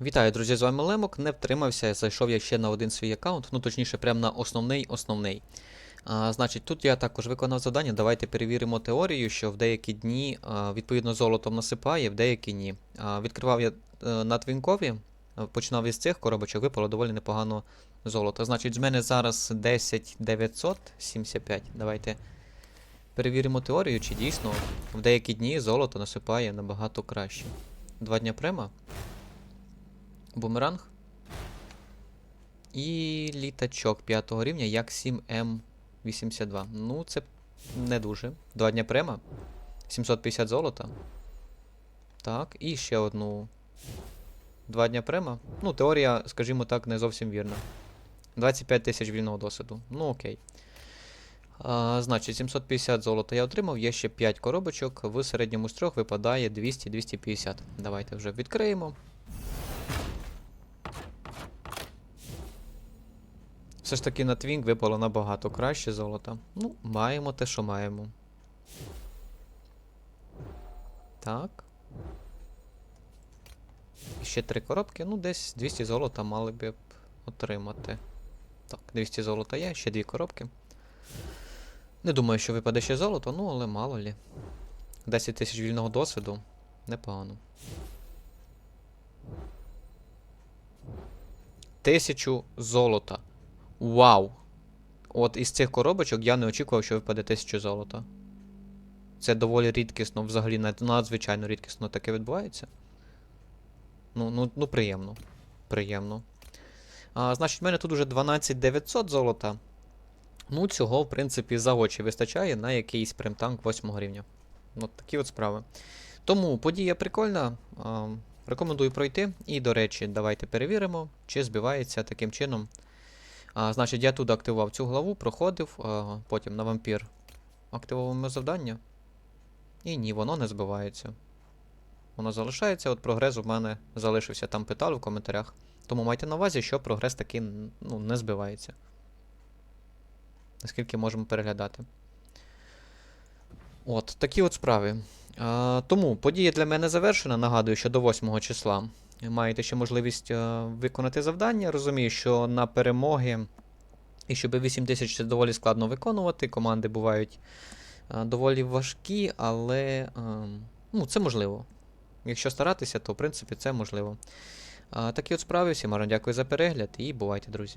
Вітаю, друзі, з вами Лемок. Не втримався, зайшов я ще на один свій аккаунт, ну точніше, прямо на основний основний. А, значить, тут я також виконав завдання. Давайте перевіримо теорію, що в деякі дні а, відповідно золотом насипає, в деякі ні. А, відкривав я е, на твінкові, е, починав із цих коробочок, випало доволі непогано золото. Значить, з мене зараз 10 975. Давайте перевіримо теорію, чи дійсно в деякі дні золото насипає набагато краще. Два дня према. Бумеранг. І літачок 5 рівня, як 7М82. Ну, це не дуже. Два дня према. 750 золота. Так, і ще одну. Два дня према. Ну, теорія, скажімо так, не зовсім вірна. 25 тисяч вільного досвіду. Ну, окей. А, значить, 750 золота я отримав, є ще 5 коробочок. В середньому з трьох випадає 200-250. Давайте вже відкриємо. Все ж таки на Твінк випало набагато краще золота. Ну, маємо те, що маємо. Так. І ще три коробки. Ну, десь 200 золота мали б отримати. Так, 200 золота є, ще дві коробки. Не думаю, що випаде ще золото, ну, але мало лі. 10 тисяч вільного досвіду. Непогано. Тисячу золота. Вау! От із цих коробочок я не очікував, що випаде 1000 золота. Це доволі рідкісно, взагалі надзвичайно рідкісно таке відбувається. Ну, ну, ну приємно. Приємно. А, значить, в мене тут уже 12900 золота. Ну, цього, в принципі, за очі вистачає на якийсь примтанк 8 рівня. От такі от справи. Тому подія прикольна. А, рекомендую пройти. І, до речі, давайте перевіримо, чи збивається таким чином. А, значить, я тут активував цю главу, проходив, а, потім на вампір активовуємо завдання. І ні, воно не збивається. Воно залишається, от прогрес у мене залишився там питали в коментарях. Тому майте на увазі, що прогрес таки ну, не збивається. Наскільки можемо переглядати. От, такі от справи. А, тому подія для мене завершена. Нагадую, що до 8 числа маєте ще можливість е, виконати завдання. Розумію, що на перемоги і щоб 8 тисяч це доволі складно виконувати. Команди бувають е, доволі важкі, але е, ну, це можливо. Якщо старатися, то в принципі це можливо. Такі от справи. Всім дякую за перегляд і бувайте, друзі.